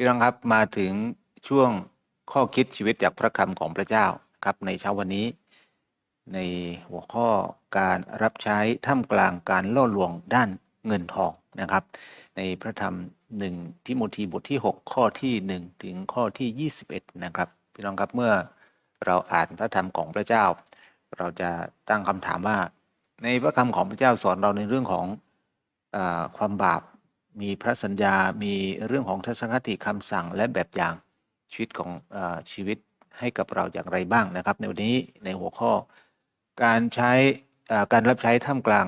พี่น้องครับมาถึงช่วงข้อคิดชีวิตจากพระคำของพระเจ้าครับในเช้าวันนี้ ในหัวข้อการรับใช้ท่ามกลางการล่อลวงด้านเงินทองนะครับ ในพระธรรมหนึ่งทิโมธีบทที่ 6 ข้อที่ 1 ถึงข้อที่ 21 นะครับพี่น้องครับเมื่อเราอ่านพระธรรมของพระเจ้า เราจะตั้งคำถามว่า ในพระคำของพระเจ้าสอนเราในเรื่องของอความบาป มีพระสัญญา มีเรื่องของทัศนคติคำสั่งและแบบอย่างชีวิตของอชีวิตให้กับเราอย่างไรบ้างนะครับ ในวันนี้ในหัวข้อ การใช้การรับใช้ท่ามกลาง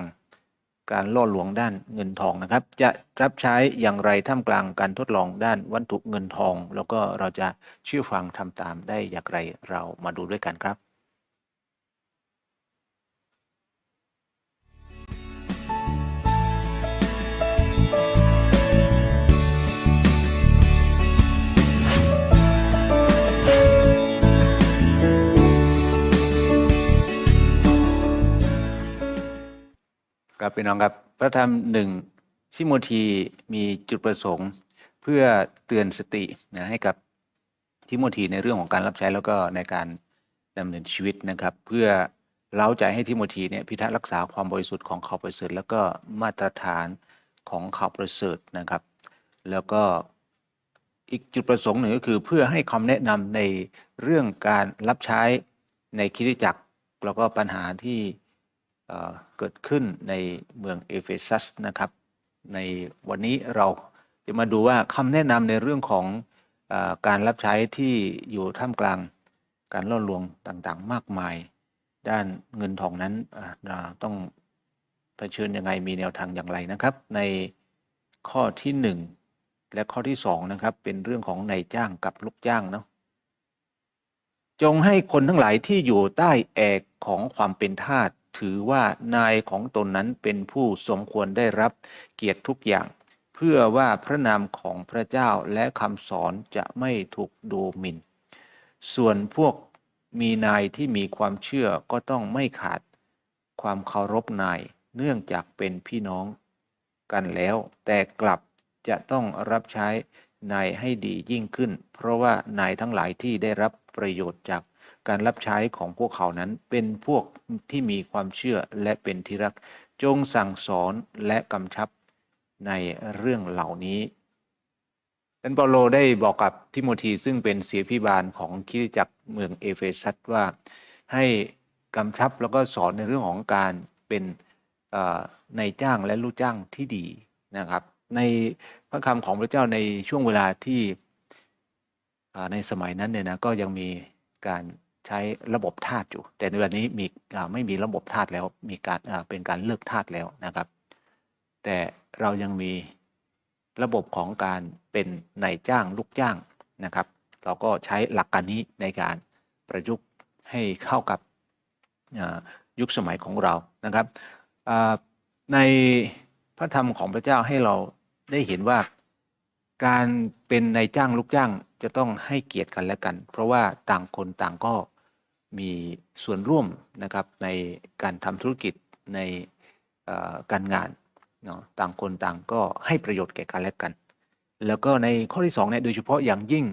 การล่อลวงด้านเงินทองนะครับ จะรับใช้อย่างไรท่ามกลางการทดลองด้านวัตถุเงินทอง แล้วก็เราจะเชื่อฟังทำตามได้อย่างไรเรามาดูด้วยกันครับ ครับพี่น้องครับ พระธรรมหนึ่งซิโมธีมีจุดประสงค์ เพื่อเตือนสตินะให้กับทิโมธีในเรื่องของการรับใช้แล้วก็ในการดำเนินชีวิตนะครับ เพื่อเล้าใจให้ทิโมธีเนี่ยพิทักษ์รักษาความบริสุทธิ์ของข่าวประเสริฐแล้วก็มาตรฐานของข่าวประเสริฐนะครับ แล้วก็อีกจุดประสงค์หนึ่งก็คือเพื่อให้คำแนะนำในเรื่องการรับใช้ในคริสตจักรแล้วก็ปัญหาที่ เกิดขึ้นในเมืองเอเฟซัสนะครับ ในวันนี้เราจะมาดูว่าคำแนะนำในเรื่องของอการรับใช้ที่อยู่ท่ามกลางการล่อลวงต่างๆ มากมาย ด้านเงินทองนั้นเราต้องเผชิญยังไงมีแนวทางอย่างไรนะครับ ในข้อที่หนึ่งและข้อที่สองนะครับเป็นเรื่องของนายจ้างกับลูกจ้างเนาะจงให้คนทั้งหลายที่อยู่ใต้แอกของความเป็นทาส ถือว่านายของตนนั้นเป็นผู้สมควรได้รับเกียรติทุกอย่าง เพื่อว่าพระนามของพระเจ้าและคำสอนจะไม่ถูกดูหมิ่น ส่วนพวกมีนายที่มีความเชื่อก็ต้องไม่ขาดความเคารพนายเนื่องจากเป็นพี่น้องกันแล้ว แต่กลับจะต้องรับใช้นายให้ดียิ่งขึ้น เพราะว่านายทั้งหลายที่ได้รับประโยชน์จาก การรับใช้ของพวกเขานั้นเป็นพวกที่มีความเชื่อและเป็นที่รัก จงสั่งสอนและกำชับในเรื่องเหล่านี้ท่านเปาโลได้บอกกับทิโมธีซึ่งเป็นเสียพิบาลของคริสตจักรเมืองเอเฟซัสว่าให้กำชับแล้วก็สอนในเรื่องของการเป็นในจ้างและลูกจ้างที่ดีนะครับ ในพระคำของพระเจ้าในช่วงเวลาที่ในสมัยนั้นเนี่ยนะก็ยังมี การใช้ระบบทาสอยู่ แต่ในวันนี้มีไม่มีระบบทาสแล้วมีการเป็นการเลิกทาสแล้วนะครับ แต่เรายังมีระบบของการเป็นนายจ้างลูกจ้างนะครับ เราก็ใช้หลักการนี้ในการประยุกต์ให้เข้ากับยุคสมัยของเรานะครับในพระธรรมของพระเจ้าให้เราได้เห็นว่าการเป็นนายจ้างลูกจ้าง จะต้องให้เกียรติกันและกัน เพราะว่าต่างคนต่างก็มีส่วนร่วมนะครับในการทำธุรกิจในการงานเนาะต่างคนต่างก็ให้ประโยชน์แก่กันและกัน แล้วก็ในข้อที่สองเนี่ยโดยเฉพาะอย่างยิ่ง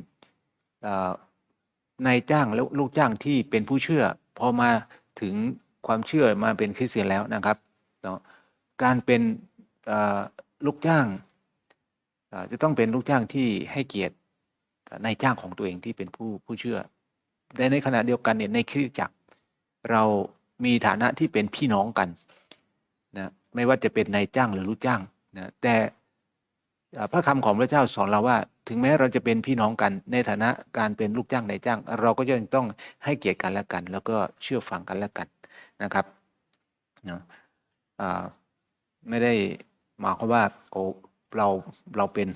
นายจ้างและลูกจ้างที่เป็นผู้เชื่อพอมาถึงความเชื่อมาเป็นคริสเตียนแล้วนะครับเนาะการเป็นลูกจ้างจะต้องเป็นลูกจ้างที่ให้เกียรติ นายจ้างของตัวเองที่เป็นผู้ผู้เชื่อแต่ในขณะเดียวกันเนี่ยในคริสตจักร เรามีฐานะที่เป็นพี่น้องกันนะไม่ว่าจะเป็นนายจ้างหรือลูกจ้างนะแต่พระคำของพระเจ้าสอนเราว่า ถึงแม้เราจะเป็นพี่น้องกัน ในฐานะการเป็นลูกจ้างนายจ้าง เราก็ยังต้องให้เกียรติกันและกัน แล้วก็เชื่อฟังกันและกันนะครับเนาะไม่ได้หมายความว่าโอ้ เราเราเป็น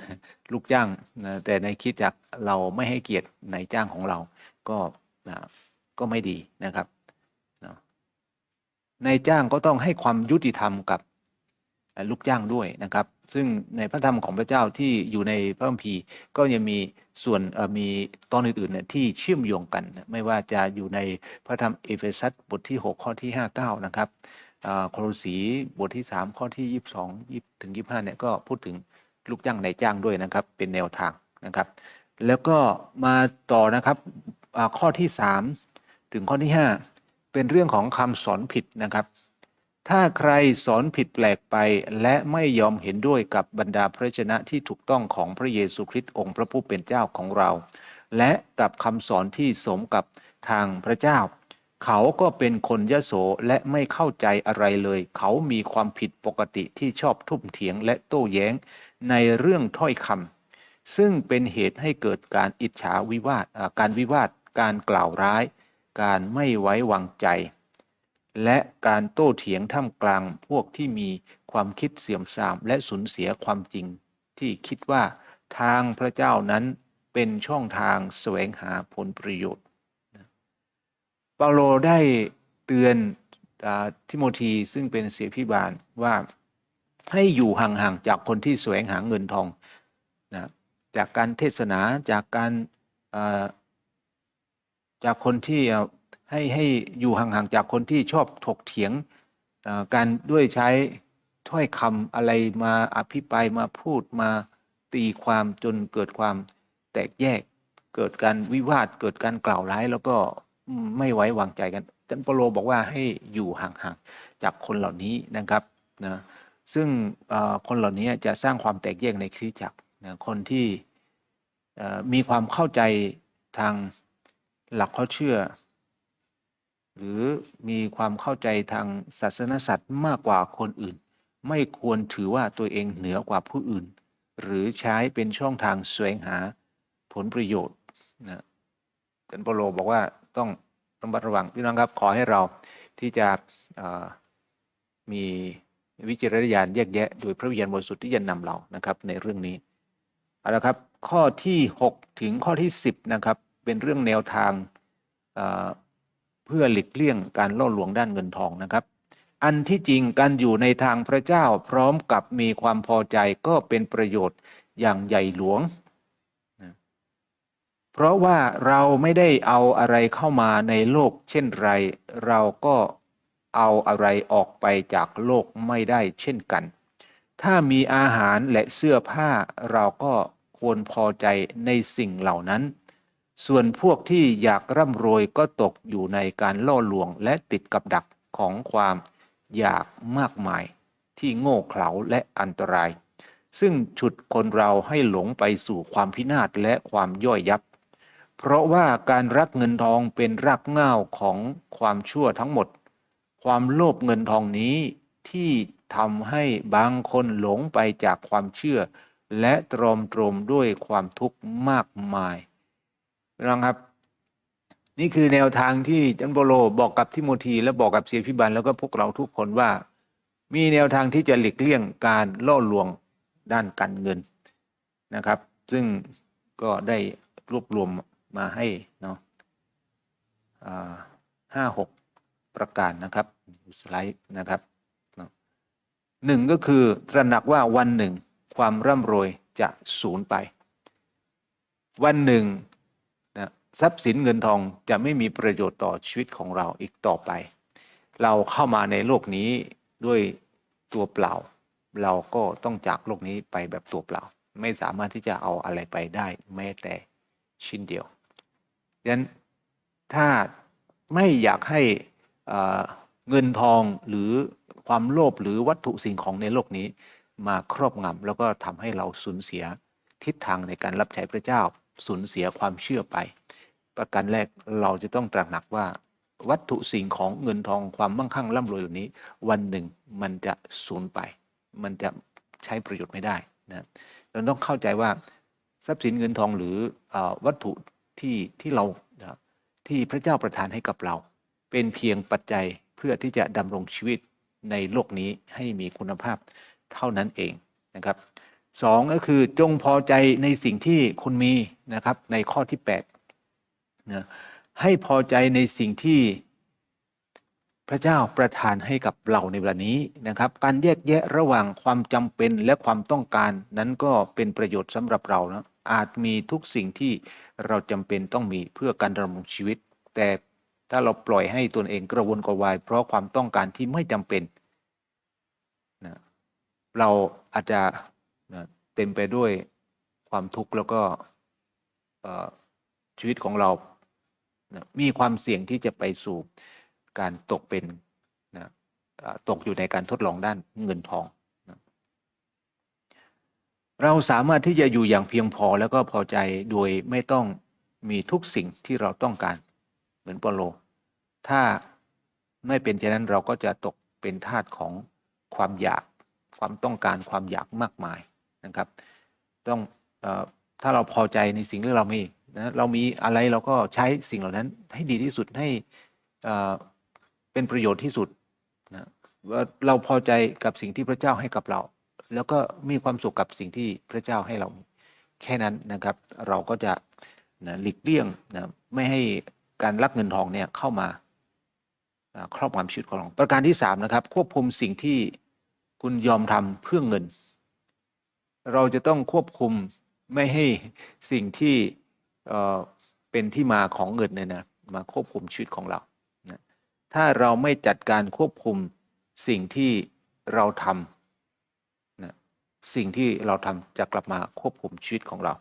ลูกจ้างนะแต่ในคิดจักเราไม่ให้เกียรตินายจ้างของเราก็นะก็ไม่ดีนะครับนะนายจ้างก็ต้องให้ความยุติธรรมกับลูกจ้างด้วยนะครับ ซึ่งในพระธรรมของพระเจ้าที่อยู่ในพระคัมภีร์ก็ยังมีส่วนมีตอนอื่นๆเนี่ยที่เชื่อมโยงกัน ไม่ว่าจะอยู่ในพระธรรมเอเฟซัสบทที่ 6 ข้อที่ 5 9 นะครับ โคโลสีบทที่ 3 ข้อที่ 22 20ถึง 25เนี่ยก็พูดถึงลูกจ้างนายจ้างด้วยนะครับ เป็นแนวทางนะครับ แล้วก็มาต่อนะครับข้อที่ 3 ถึงข้อที่ 5 เป็นเรื่องของคำสอนผิดนะครับ ถ้าใครสอนผิดแปลกไป และไม่ยอมเห็นด้วยกับบรรดาพระชนะที่ถูกต้องของพระเยซูคริสต์องค์พระผู้เป็นเจ้าของเรา และกับคำสอนที่สมกับทางพระเจ้า เขาก็เป็นคนยโสและไม่เข้าใจอะไรเลย เขามีความผิดปกติที่ชอบทุ่มเถียงและโต้แย้งในเรื่องถ้อยคำซึ่งเป็นเหตุให้เกิดการอิจฉาวิวาทการวิวาท การกล่าวร้าย การไม่ไว้วางใจ และการโต้เถียงท่ามกลางพวกที่มีความคิดเสื่อมทรามและสูญเสียความจริง ที่คิดว่าทางพระเจ้านั้นเป็นช่องทางแสวงหาผลประโยชน์ เปาโลได้เตือนอทิโมธีซึ่งเป็นเสียพิบาลว่าให้อยู่ห่างๆจากคนที่แสวงหาเงินทองนะจากการเทศนาจากการจากคนที่ให้ให้อยู่ห่างๆจากคนที่ชอบถกเถียงการด้วยใช้ถ้อยคำอะไรมาอภิปรายมาพูดมาตีความจนเกิดความแตกแยก เกิดการวิวาทเกิดการกล่าวร้ายแล้วก็ ไม่ไว้วางใจกันจันเปโลบอกว่าให้อยู่ห่างๆจากคนเหล่านี้นะครับนะซึ่งคนเหล่านี้จะสร้างความแตกแยกในคริสตจักรนะคนที่มีความเข้าใจทางหลักข้อเชื่อ หรือมีความเข้าใจทางศาสนศาสตร์มากกว่าคนอื่น ไม่ควรถือว่าตัวเองเหนือกว่าผู้อื่น หรือใช้เป็นช่องทางแสวงหาผลประโยชน์นะเป็นโปโลบอกว่า ต้องระมัดระวังพี่น้องครับขอให้เราที่จะมีวิจารณญาณแยกแยะโดยพระวิญญาณบริสุทธิ์ที่จะนำเรานะครับ ในเรื่องนี้เอาละครับข้อที่ 6 ถึงข้อที่ 10 นะครับ เป็นเรื่องแนวทางเเพื่อหลีกเลี่ยงการล่อลวงด้านเงินทองนะครับ อันที่จริงการอยู่ในทางพระเจ้าพร้อมกับมีความพอใจก็เป็นประโยชน์อย่างใหญ่หลวง เพราะว่าเราไม่ได้เอาอะไรเข้ามาในโลกเช่นไร เราก็เอาอะไรออกไปจากโลกไม่ได้เช่นกัน ถ้ามีอาหารและเสื้อผ้าเราก็ควรพอใจในสิ่งเหล่านั้น ส่วนพวกที่อยากร่ำรวยก็ตกอยู่ในการล่อลวงและติดกับดักของความอยากมากมาย ที่โง่เขลาและอันตราย ซึ่งฉุดคนเราให้หลงไปสู่ความพินาศและความย่อยยับ เพราะว่าการรักเงินทองเป็นรากเหง้าของความชั่วทั้งหมด ความโลภเงินทองนี้ที่ทำให้บางคนหลงไปจากความเชื่อ และตรอมตรมด้วยความทุกข์มากมายน้องครับ นี่คือแนวทางที่จันโปโลบอกกับทิโมธีและบอกกับเสียพิบันแล้วก็พวกเราทุกคนว่า มีแนวทางที่จะหลีกเลี่ยงการล่อลวงด้านการเงินนะครับ ซึ่งก็ได้รวบรวม มาให้เนาะห้าหกประการนะครับสไลด์นะครับหนึ่งก็คือตระหนักว่าวันหนึ่งความร่ำรวยจะสูญไป วันหนึ่งนะทรัพย์สินเงินทองจะไม่มีประโยชน์ต่อชีวิตของเราอีกต่อไป เราเข้ามาในโลกนี้ด้วยตัวเปล่า เราก็ต้องจากโลกนี้ไปแบบตัวเปล่า ไม่สามารถที่จะเอาอะไรไปได้แม้แต่ชิ้นเดียว ดังนั้นถ้าไม่อยากให้เงินทองหรือความโลภหรือวัตถุสิ่งของในโลกนี้ มาครอบงำแล้วก็ทำให้เราสูญเสียทิศทางในการรับใช้พระเจ้าสูญเสียความเชื่อไป ประการแรกเราจะต้องตระหนักว่า วัตถุสิ่งของเงินทองความมั่งคั่งร่ำรวยเหล่านี้ วันหนึ่งมันจะสูญไป มันจะใช้ประโยชน์ไม่ได้นะเราต้องเข้าใจว่าทรัพย์สินเงินทองหรืออวัตถุ ที่ที่เราที่พระเจ้าประทานให้กับเรา เป็นเพียงปัจจัยเพื่อที่จะดำรงชีวิตในโลกนี้ให้มีคุณภาพเท่านั้นเองนะครับสองก็คือจงพอใจในสิ่งที่คุณมีนะครับในข้อที่8นะให้พอใจในสิ่งที่ พระเจ้าประทานให้กับเราในเวลานี้นะครับ การแยกแยะระหว่างความจำเป็นและความต้องการนั้นก็เป็นประโยชน์สำหรับเรานะอาจมีทุกสิ่งที่เราจำเป็นต้องมีเพื่อการดำรงชีวิต แต่ถ้าเราปล่อยให้ตนเองกระวนกระวาย เพราะความต้องการที่ไม่จำเป็นนะเราอาจจะนะเต็มไปด้วยความทุกข์แล้วก็ชีวิตของเรานะมีความเสี่ยงที่จะไปสู่ การตกเป็นนะตกอยู่ในการทดลองด้านเงินทองนะเราสามารถที่จะอยู่อย่างเพียงพอแล้วก็พอใจโดยไม่ต้องมีทุกสิ่งที่เราต้องการเหมือนเปาโล ถ้าไม่เป็นเช่นนั้นเราก็จะตกเป็นทาสของความอยากความต้องการความอยากมากมายนะครับ ต้องออถ้าเราพอใจในสิ่งที่เรามีนะเรามีอะไรเราก็ใช้สิ่งเหล่านั้นให้ดีที่สุดให้ เป็นประโยชน์ที่สุดนะว่าเราพอใจกับสิ่งที่พระเจ้าให้กับเรา แล้วก็มีความสุขกับสิ่งที่พระเจ้าให้เรา แค่นั้นนะครับ เราก็จะนะหลีกเลี่ยงนะไม่ให้การลักเงินทองเนี่ยเข้ามาครอบงำชีวิตของเราประการที่สามนะครับ ควบคุมสิ่งที่คุณยอมทำเพื่อเงิน เราจะต้องควบคุมไม่ให้สิ่งที่เเป็นที่มาของเงินเนี่ยนะมาควบคุมชีวิตของเรา ถ้าเราไม่จัดการควบคุมสิ่งที่เราทำนะสิ่งที่เราทำจะกลับมาควบคุมชีวิตของเรา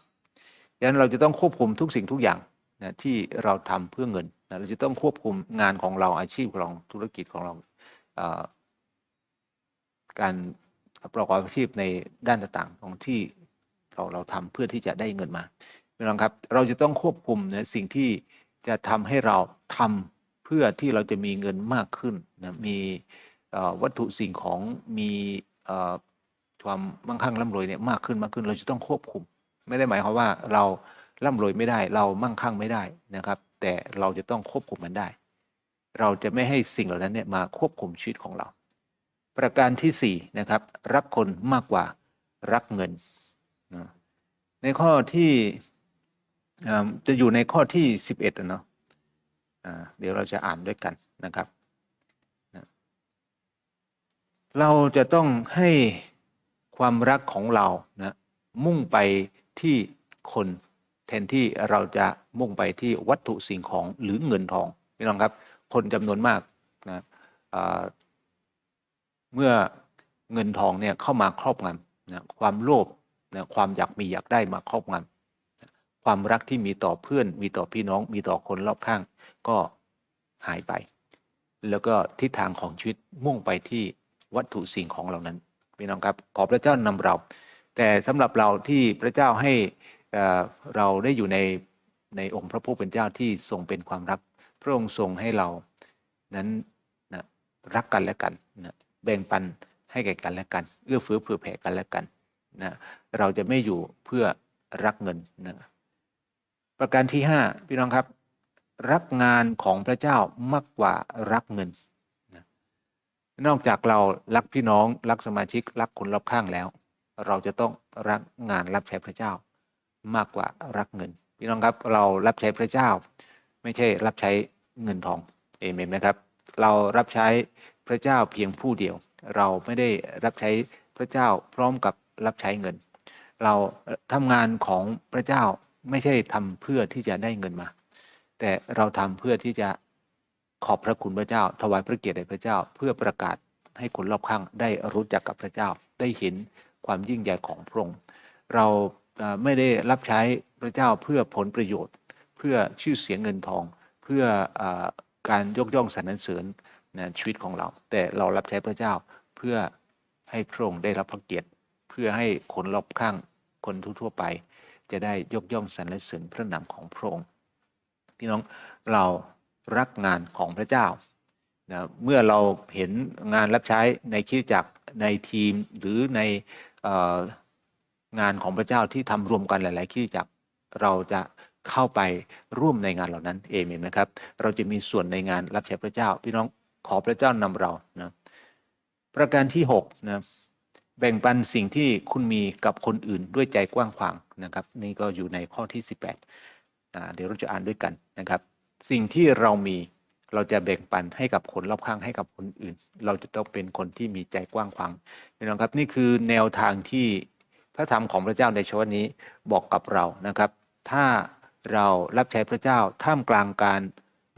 ดังนั้นเราจะต้องควบคุมทุกสิ่งทุกอย่างนะที่เราทำเพื่อเงินนะเราจะต้องควบคุมงานของเราอาชีพของเราธุรกิจของเราการประกอบอาชีพในด้านต่างๆของที่เราเราทำเพื่อที่จะได้เงินมาพี่น้องครับ เราจะต้องควบคุมนะสิ่งที่จะทำให้เราทำ พื่อที่เราจะมีเงินมากขึ้นนะมีวัตถุสิ่งของมีความมั่งคั่งร่ำรวยเนี่ยมากขึ้นมากขึ้น เราจะต้องควบคุม ไม่ได้หมายความว่าเราร่ำรวยไม่ได้ เรามั่งคั่งไม่ได้นะครับ แต่เราจะต้องควบคุมมันได้ เราจะไม่ให้สิ่งเหล่านั้นเนี่ยมาควบคุมชีวิตของเรา ประการที่สี่นะครับรักคนมากกว่ารักเงิน ในข้อที่จะอยู่ในข้อที่สิบเอ็ดเนาะ เดี๋ยวเราจะอ่านด้วยกันนะครับ เราจะต้องให้ความรักของเรานะมุ่งไปที่คนแทนที่เราจะมุ่งไปที่วัตถุสิ่งของหรือเงินทองพี่น้องครับ คนจำนวนมากนะเมื่อเงินทองเนี่ยเข้ามาครอบงำนะความโลภนะความอยากมีอยากได้มาครอบงำความรักที่มีต่อเพื่อน มีต่อพี่น้อง มีต่อคนรอบข้าง ก็หายไป แล้วก็ทิศทางของชีวิตมุ่งไปที่วัตถุสิ่งของเหล่านั้นพี่น้องครับขอพระเจ้านำเรา แต่สำหรับเราที่พระเจ้าให้เอ่อเราได้อยู่ในในองค์พระผู้เป็นเจ้าที่ทรงเป็นความรัก พระองค์ทรงให้เรานั้นนะรักกันและกันนะแบ่งปันให้แก่กันและกันเอื้อเฟื้อเผื่อแผ่กันและกันนะเราจะไม่อยู่เพื่อรักเงินนะประการที่ห้าพี่น้องครับ รักงานของพระเจ้ามากกว่ารักเงินนะนอกจากเรารักพี่น้องรักสมาชิกรักคนรอบข้างแล้ว เราจะต้องรักงานรับใช้พระเจ้ามากกว่ารักเงิน พี่น้องครับเรารับใช้พระเจ้า ไม่ใช่รับใช้เงินทองเอเมนนะครับ เรารับใช้พระเจ้าเพียงผู้เดียว เราไม่ได้รับใช้พระเจ้าพร้อมกับรับใช้เงิน เราทำงานของพระเจ้าไม่ใช่ทำเพื่อที่จะได้เงินมา แต่เราทำเพื่อที่จะขอบพระคุณพระเจ้า ถวายพระเกียรติแด่พระเจ้า เพื่อประกาศให้คนรอบข้างได้รู้จักกับพระเจ้า ได้เห็นความยิ่งใหญ่ของพระองค์เราไม่ได้รับใช้พระเจ้าเพื่อผลประโยชน์ เพื่อชื่อเสียงเงินทอง เพื่อออการยกย่องสรรเสริญนะชีวิตของเรา แต่เรารับใช้พระเจ้าเพื่อให้พระองค์ได้รับพระเกียรติ เพื่อให้คนรอบข้างคนทั่วๆไป จะได้ยกย่องสรรเสริญพระนามของพระองค์ พี่น้องเรารักงานของพระเจ้านะเมื่อเราเห็นงานรับใช้ในคิดจักรในทีมหรือในอองานของพระเจ้าที่ทำรวมกันหลาย ๆ คิดจักรเราจะเข้าไปร่วมในงานเหล่านั้นเอเห็นไหมครับ เราจะมีส่วนในงานรับใช้พระเจ้า พี่น้องขอพระเจ้านำเรานะประการที่หกนะแบ่งปันสิ่งที่คุณมีกับคนอื่นด้วยใจกว้างขวางนะครับ นี่ก็อยู่ในข้อที่ 18 เดี๋ยวเราจะอ่านด้วยกันนะครับ สิ่งที่เรามีเราจะแบ่งปันให้กับคนรอบข้างให้กับคนอื่น เราจะต้องเป็นคนที่มีใจกว้างขวางพี่น้องครับนี่คือแนวทางที่พระธรรมของพระเจ้าในชวันนี้บอกกับเรานะครับ ถ้าเรารับใช้พระเจ้าท่ามกลางการ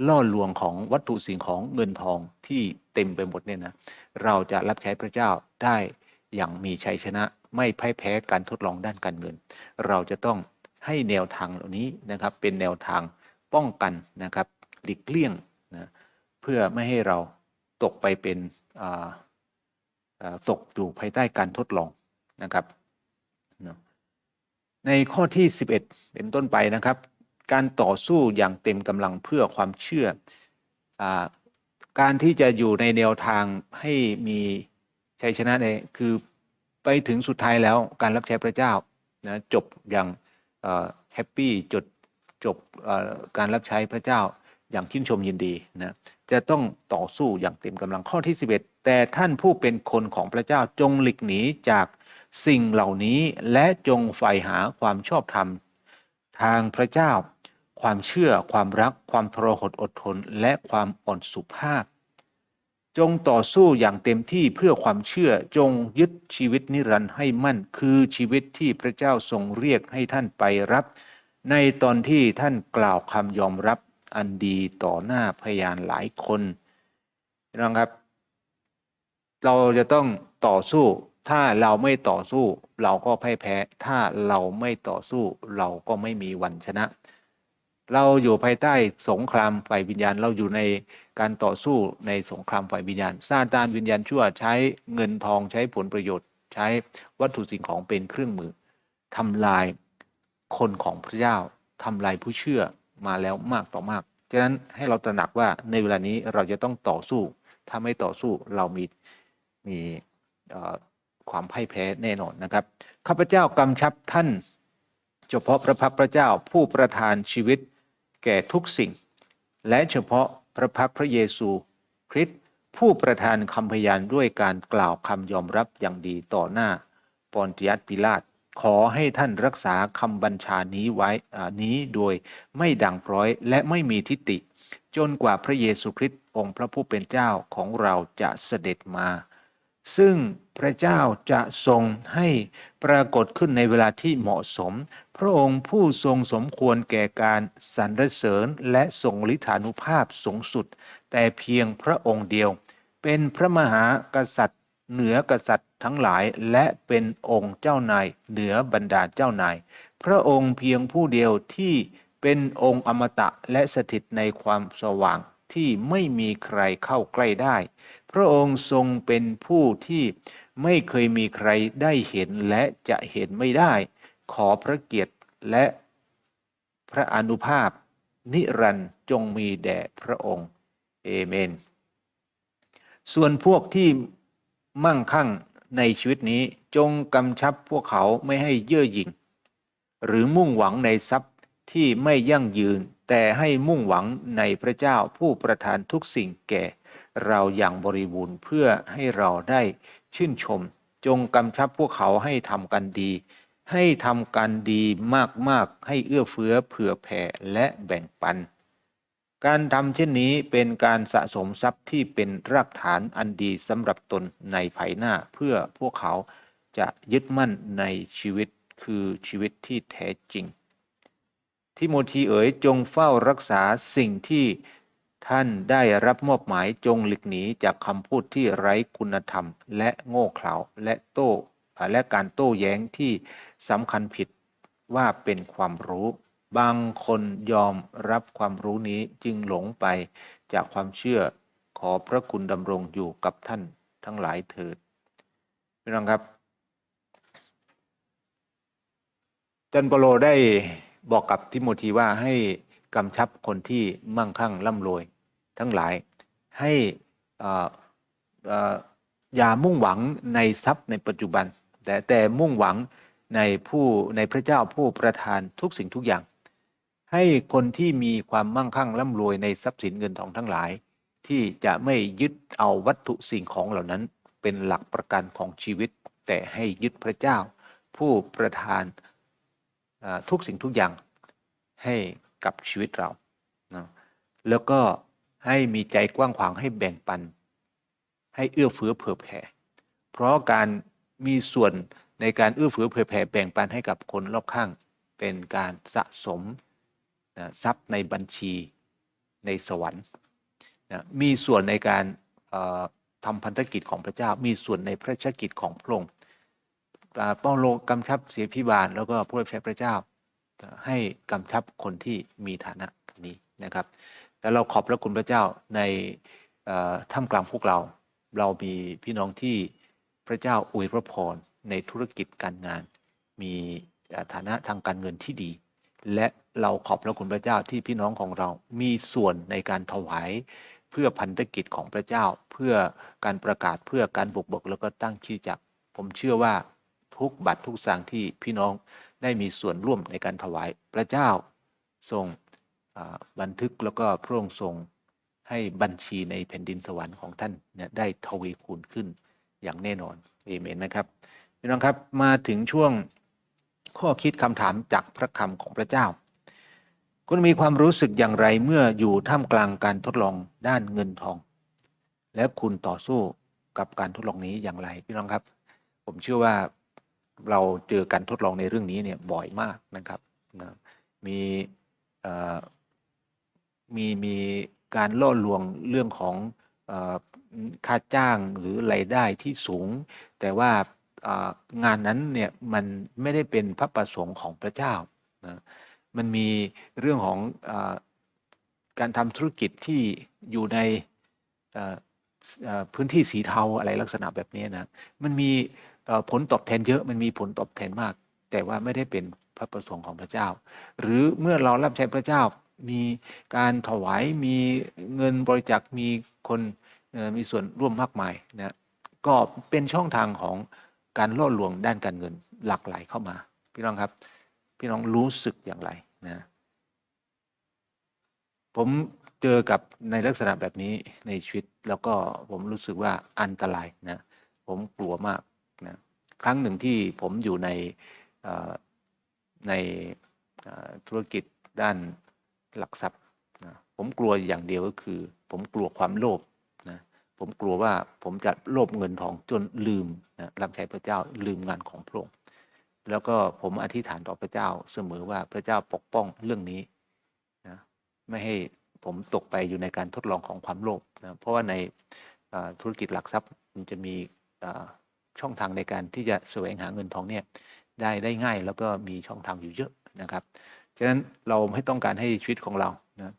ล่อลวงของวัตถุสิ่งของเงินทองที่เต็มไปหมดเนี่ยนะเราจะรับใช้พระเจ้าได้อย่างมีชัยชนะ ไม่พ่ายแพ้การทดลองด้านการเงิน เราจะต้อง ให้แนวทางเหล่านี้นะครับเป็นแนวทางป้องกันนะครับหลีกเลี่ยงนะเพื่อไม่ให้เราตกไปเป็นตกอยู่ภายใต้การทดลองนะครับในข้อที่ 11 เป็นต้นไปนะครับ การต่อสู้อย่างเต็มกำลังเพื่อความเชื่ออการที่จะอยู่ในแนวทางให้มีชัยชนะในคือไปถึงสุดท้ายแล้วการรับใช้พระเจ้านะจบอย่าง แฮปปี้จดจบการรับใช้พระเจ้าอย่างชื่นชมยินดีนะจะต้องต่อสู้อย่างเต็มกำลังข้อที่ 11 แต่ท่านผู้เป็นคนของพระเจ้าจงหลีกหนีจากสิ่งเหล่านี้และจงใฝ่หาความชอบธรรม ทางพระเจ้า ความเชื่อความรัก ความทรหดอดทน และความอ่อนสุภาพ จงต่อสู้อย่างเต็มที่เพื่อความเชื่อจงยึดชีวิตนิรันดร์ให้มั่นคือชีวิตที่พระเจ้าทรงเรียกให้ท่านไปรับ ในตอนที่ท่านกล่าวคำยอมรับอันดีต่อหน้าพยานหลายคนน้องครับ เราจะต้องต่อสู้ ถ้าเราไม่ต่อสู้ เราก็พ่ายแพ้ ถ้าเราไม่ต่อสู้ เราก็ไม่มีวันชนะ เราอยู่ภายใต้สงครามฝ่ายวิญญาณ เราอยู่ในการต่อสู้ในสงครามฝ่ายวิญญาณซาตานวิญญาณชั่วใช้เงินทองใช้ผลประโยชน์ ใช้วัตถุสิ่งของเป็นเครื่องมือทำลายคนของพระเจ้าทำลายผู้เชื่อมาแล้วมากต่อมากฉะนั้นให้เราตระหนักว่าในเวลานี้เราจะต้องต่อสู้ ถ้าไม่ต่อสู้เรามีมีความพ่ายแพ้แน่นอนนะครับข้าพเจ้ากำชับท่านเฉพาะพระพักตร์พระเจ้าผู้ประทานชีวิต แก่ทุกสิ่ง และเฉพาะพระพักพระเยซูคริสต์ผู้ประทานคำพยานด้วยการกล่าวคำยอมรับอย่างดีต่อหน้าปอนติยัสปิลาตขอให้ท่านรักษาคำบัญชานี้ไว้นี้โดยไม่ด่างพร้อยและไม่มีทิฏฐิจนกว่าพระเยซูคริสต์องค์พระผู้เป็นเจ้าของเราจะเสด็จมา ซึ่งพระเจ้าจะทรงให้ปรากฏขึ้นในเวลาที่เหมาะสม พระองค์ผู้ทรงสมควรแก่การสรรเสริญและทรงลิธานุภาพสูงสุด แต่เพียงพระองค์เดียว เป็นพระมหากษัตริย์ เหนือกษัตริย์ทั้งหลายและเป็นองค์เจ้านายเหนือบรรดาเจ้านาย พระองค์เพียงผู้เดียวที่เป็นองค์อมตะและสถิตในความสว่างที่ไม่มีใครเข้าใกล้ได้ พระองค์ทรงเป็นผู้ที่ไม่เคยมีใครได้เห็นและจะเห็นไม่ได้ ขอพระเกียรติและพระอนุภาพ นิรันด์จงมีแด่พระองค์ เอเมน ส่วนพวกที่มั่งคั่งในชีวิตนี้จงกำชับพวกเขาไม่ให้เย่อหยิ่ง หรือมุ่งหวังในทรัพย์ที่ไม่ยั่งยืน แต่ให้มุ่งหวังในพระเจ้าผู้ประทานทุกสิ่งแก่ เราอย่างบริบูรณ์เพื่อให้เราได้ชื่นชม จงกำชับพวกเขาให้ทำกันดี ให้ทำกันดีมากๆ ให้เอื้อเฟื้อเผื่อแผ่และแบ่งปัน การทำเช่นนี้เป็นการสะสมทรัพย์ที่เป็นรากฐานอันดีสำหรับตนในภายหน้าเพื่อพวกเขาจะยึดมั่นในชีวิตคือชีวิตที่แท้จริง ทิโมธีเอ๋ยจงเฝ้ารักษาสิ่งที่ ท่านได้รับมอบหมายจงหลีกหนีจากคำพูดที่ไร้คุณธรรม และโง่เขลาและโต้และการโต้แย้งที่สำคัญผิดว่าเป็นความรู้ บางคนยอมรับความรู้นี้จึงหลงไปจากความเชื่อขอพระคุณดำรงอยู่กับท่านทั้งหลายเถิดพี่น้องครับจันปโลได้บอกกับทิโมธีว่าให้กำชับคนที่มั่งคั่งร่ำรวย ทั้งหลายให้อออย่ามุ่งหวังในทรัพย์ในปัจจุบัน แต่แต่มุ่งหวังในผู้ในพระเจ้าผู้ประทานทุกสิ่งทุกอย่าง ให้คนที่มีความมั่งคั่งร่ำรวยในทรัพย์สินเงินทองทั้งหลาย ที่จะไม่ยึดเอาวัตถุสิ่งของเหล่านั้นเป็นหลักประกันของชีวิต แต่ให้ยึดพระเจ้า ผู้ประทานทุกสิ่งทุกอย่างให้กับชีวิตเรานะแล้วก็ ให้มีใจกว้างขวางให้แบ่งปัน ให้เอื้อเฟื้อเผื่อแผ่ เพราะการมีส่วนในการเอื้อเฟื้อเผื่อแผ่แบ่งปันให้กับคนรอบข้าง เป็นการสะสมนะทรัพย์ในบัญชีในสวรรค์นะมีส่วนในการเอ่อทำพันธกิจของพระเจ้า มีส่วนในพระราชกิจของพระองค์เป้าโลกำชับเสียพิบาลแล้วก็ผู้รับใช้พระเจ้า ให้กำชับคนที่มีฐานะนี้นะครับ แต่เราขอบพระคุณพระเจ้าในท่ามกลางพวกเรา เรามีพี่น้องที่พระเจ้าอวยพระพรในธุรกิจการงาน มีฐานะทางการเงินที่ดี และเราขอบพระคุณพระเจ้าที่พี่น้องของเรา มีส่วนในการถวายเพื่อพันธกิจของพระเจ้า เพื่อการประกาศเพื่อการบุกเบิกแล้วก็ตั้งชื่อจักผมเชื่อว่าทุกบัตรทุกสร้างที่พี่น้องได้มีส่วนร่วมในการถวายพระเจ้าทรง บันทึกแล้วก็พระองค์ทรงให้บัญชีในแผ่นดินสวรรค์ของท่านเนี่ยได้ทวีคูณขึ้นอย่างแน่นอนเอเมนนะครับพี่น้องครับมาถึงช่วงข้อคิดคำถามจากพระคำของพระเจ้า คุณมีความรู้สึกอย่างไรเมื่ออยู่ท่ามกลางการทดลองด้านเงินทอง และคุณต่อสู้กับการทดลองนี้อย่างไรพี่น้องครับ ผมเชื่อว่าเราเจอการทดลองในเรื่องนี้เนี่ยบ่อยมากนะครับนะมี มีมีการล่อลวงเรื่องของค่าจ้างหรือรายได้ที่สูง แต่ว่างานนั้นเนี่ยมันไม่ได้เป็นพระประสงค์ของพระเจ้านะมันมีเรื่องของอการทำธุรกิจที่อยู่ในพื้นที่สีเทาอะไรลักษณะแบบนี้นะมันมีผลตอบแทนเยอะมันมีผลตอบแทนมาก แต่ว่าไม่ได้เป็นพระประสงค์ของพระเจ้า หรือเมื่อเรารับใช้พระเจ้า มีการถวายมีเงินบริจาคมีคนมีส่วนร่วมมากมายนะก็เป็นช่องทางของการล่อลวงด้านการเงินหลากหลายเข้ามา พี่น้องครับ พี่น้องรู้สึกอย่างไรนะผมเจอกับในลักษณะแบบนี้ในชีวิตแล้วก็ผมรู้สึกว่าอันตรายนะผมกลัวมากนะครั้งหนึ่งที่ผมอยู่ในในธุรกิจด้าน หลักทรัพย์นะผมกลัวอย่างเดียวก็คือ ผมกลัวความโลภนะผมกลัวว่าผมจะโลภเงินทองจนลืมนะรับใช้พระเจ้าลืมงานของพระองค์แล้วก็ผมอธิษฐานต่อพระเจ้าเสมอว่าพระเจ้าปกป้องเรื่องนี้นะไม่ให้ผมตกไปอยู่ในการทดลองของความโลภนะเพราะว่าในธุรกิจหลักทรัพย์มันจะมีช่องทางในการที่จะแสวงหาเงินทองเนี่ยได้ได้ง่ายแล้วก็มีช่องทางอยู่เยอะนะครับ ฉะนั้นเราไม่ต้องการให้ชีวิตของเรานะ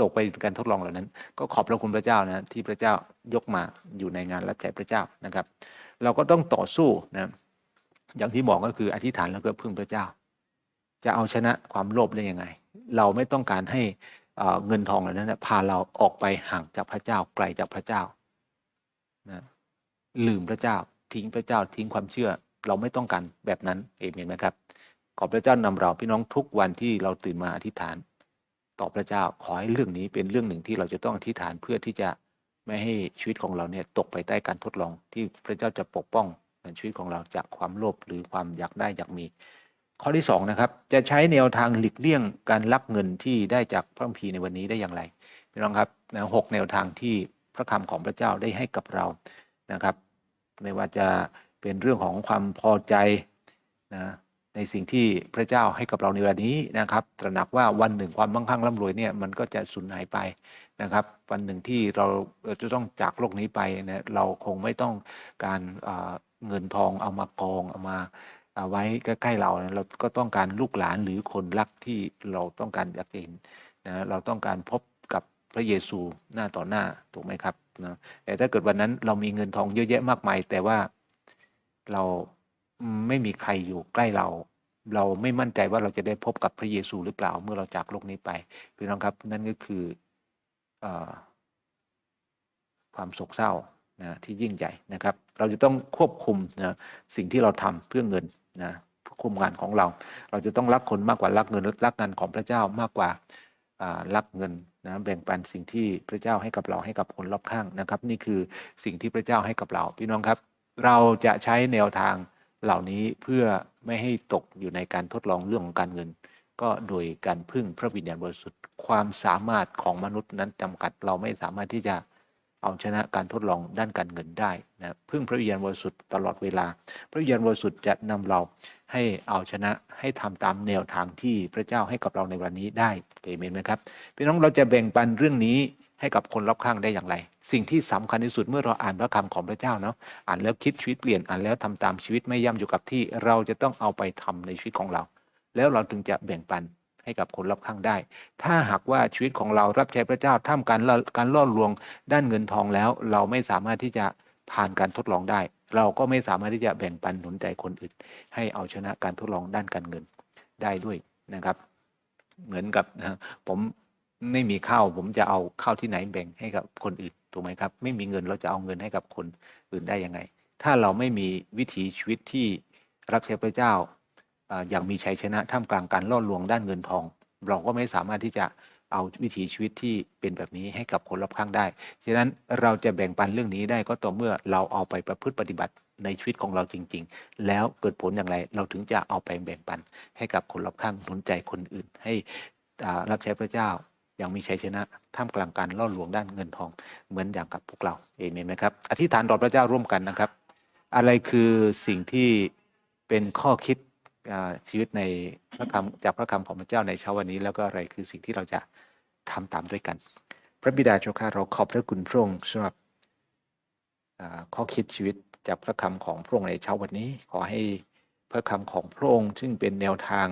ตกไปในการทดลองเหล่านั้น ก็ขอบพระคุณพระเจ้านะที่พระเจ้ายกมาอยู่ในงานรับใช้พระเจ้านะครับ เราก็ต้องต่อสู้นะอย่างที่บอกก็คืออธิษฐานแล้วก็พึ่งพระเจ้า จะเอาชนะความโลภได้ยังไง เราไม่ต้องการให้เอ่อเงินทองเหล่านั้นนะพาเราออกไปห่างจากพระเจ้าไกลจากพระเจ้านะลืมพระเจ้าทิ้งพระเจ้าทิ้งความเชื่อ เราไม่ต้องการแบบนั้นเอเมนไหมครับ ขอพระเจ้านำเราพี่น้องทุกวันที่เราตื่นมาอธิษฐาน ต่อพระเจ้าขอให้เรื่องนี้เป็นเรื่องหนึ่งที่เราจะต้องอธิษฐานเพื่อที่จะไม่ให้ชีวิตของเราเนี่ยตกไปใต้การทดลอง ที่พระเจ้าจะปกป้องชีวิตของเราจากความโลภหรือความอยากได้อยากมี ข้อที่สองนะครับจะใช้แนวทางหลีกเลี่ยงการลักเงินที่ได้จากพระคัมภีร์ในวันนี้ได้อย่างไรพี่น้องครับนะหกแนวทางที่พระคำของพระเจ้าได้ให้กับเรานะครับ ไม่ว่าจะเป็นเรื่องของความพอใจนะ ในสิ่งที่พระเจ้าให้กับเราในวันนี้นะครับ ตระหนักว่าวันหนึ่งความมั่งคั่งร่ำรวยเนี่ยมันก็จะสูญหายไปนะครับ วันหนึ่งที่เราจะต้องจากโลกนี้ไปนะเราคงไม่ต้องการเอ่อเงินทองเอามากองเอามาเอาไว้ใกล้ๆเราเราก็ต้องการลูกหลานหรือคนรักที่เราต้องการอยากจะเห็นนะเราต้องการพบกับพระเยซูหน้าต่อหน้าถูกไหมครับนะแต่ถ้าเกิดวันนั้นเรามีเงินทองเยอะแยะมากมาย แต่ว่าเรา ไม่มีใครอยู่ใกล้เรา เราไม่มั่นใจว่าเราจะได้พบกับพระเยซูหรือเปล่าเมื่อเราจากโลกนี้ไปพี่น้องครับนั่นก็คืออความโศกเศร้านะที่ยิ่งใหญ่นะครับ เราจะต้องควบคุมนะสิ่งที่เราทำเพื่อเงินนะคุมงานของเรา เราจะต้องรักคนมากกว่ารักเงินรักงานของพระเจ้ามากกว่ารักเงินนะแบ่งปันสิ่งที่พระเจ้าให้กับเราให้กับคนรอบข้างนะครับ นี่คือสิ่งที่พระเจ้าให้กับเรา พี่น้องครับ เราจะใช้แนวทาง เหล่านี้เพื่อไม่ให้ตกอยู่ในการทดลองเรื่องของการเงิน ก็โดยการพึ่งพระวิญญาณบริสุทธิ์ความสามารถของมนุษย์นั้นจำกัดเราไม่สามารถที่จะเอาชนะการทดลองด้านการเงินได้นะพึ่งพระวิญญาณบริสุทธิ์ตลอดเวลา พระวิญญาณบริสุทธิ์จะนำเราให้เอาชนะให้ทำตามแนวทางที่พระเจ้าให้กับเราในวันนี้ได้เอเมนไหมครับพี่น้องเราจะแบ่งปันเรื่องนี้ ให้กับคนรอบข้างได้อย่างไร สิ่งที่สำคัญที่สุดเมื่อเราอ่านพระคำของพระเจ้าเนาะอ่านแล้วคิดชีวิตเปลี่ยนอ่านแล้วทำตามชีวิตไม่ย่ำอยู่กับที่เราจะต้องเอาไปทำในชีวิตของเรา แล้วเราถึงจะแบ่งปันให้กับคนรอบข้างได้ ถ้าหากว่าชีวิตของเรารับใช้พระเจ้าท่ามกลารการล่อลวงด้านเงินทองแล้ว เราไม่สามารถที่จะผ่านการทดลองได้ เราก็ไม่สามารถที่จะแบ่งปันหนุนใจคนอื่น ให้เอาชนะการทดลองด้านการเงินได้ด้วยนะครับ เหมือนกับผม ไม่มีข้าวผมจะเอาข้าวที่ไหนแบ่งให้กับคนอื่นถูกไหมครับ ไม่มีเงินเราจะเอาเงินให้กับคนอื่นได้ยังไง ถ้าเราไม่มีวิถีชีวิตที่รับใช้พระเจ้าอย่างมีชัยชนะท่ามกลางการล่อลวงด้านเงินทอง เราก็ไม่สามารถที่จะเอาวิถีชีวิตที่เป็นแบบนี้ให้กับคนรอบข้างได้ ฉะนั้นเราจะแบ่งปันเรื่องนี้ได้ก็ต่อเมื่อเราเอาไปประพฤติปฏิบัติในชีวิตของเราจริง ๆ แล้วเกิดผลอย่างไร เราถึงจะเอาไปแบ่งปันให้กับคนรอบข้างหนุนใจคนอื่น ให้รับใช้พระเจ้า ย่างมีชัยชนะท่ามกลางการล่อลวงด้านเงินทองเหมือนอย่างกับพวกเราเองไหมครับอธิษฐานต่อพระเจ้าร่วมกันนะครับ อะไรคือสิ่งที่เป็นข้อคิดชีวิตในพระคำจากพระคำของพระเจ้าในเช้าวันนี้ แล้วก็อะไรคือสิ่งที่เราจะทำตามด้วยกัน พระบิดาเจ้าข้าเราขอบพระคุณพระองค์สำหรับข้อคิดชีวิตจากพระคำของพระองค์ในเช้าวันนี้ ขอให้พระคำของพระองค์ซึ่งเป็นแนวทาง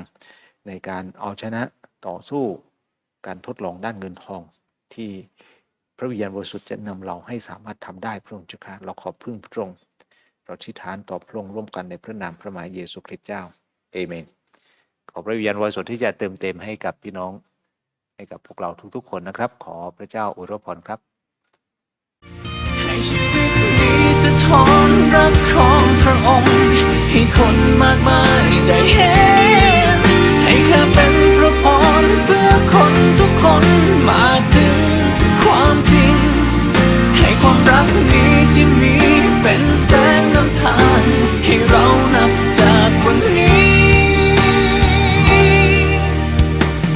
ในการเอาชนะต่อสู้ การทดลองด้านเงินทองที่พระวิญญาณบริสุทธิ์จะนำเราให้สามารถทำได้พระองค์เจ้าข้าเราขอบพึ่งพระองค์เราทิฏฐานต่อพระองค์ร่วมกันในพระนามพระมหาเยซูคริสต์เจ้าเอเมน ขอพระวิญญาณบริสุทธิ์ที่จะเติมเต็มให้กับพี่น้อง ให้กับพวกเราทุกๆ คนนะครับ ขอพระเจ้าอวยพรครับให้ชีวิตนี้สะท้อนรักของพระองค์ ให้คนมากมายได้เห็นให้ข้าเป็น พระพรเพื่อคนทุกคนมาถึงความจริง ให้ความรักนี้ที่มีเป็นแสงนำทางให้เรานับจากวันนี้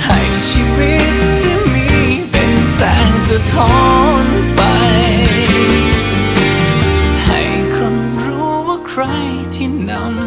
ให้ชีวิตที่มีเป็นแสงสะท้อนไป ให้คนรู้ว่าใครที่นำ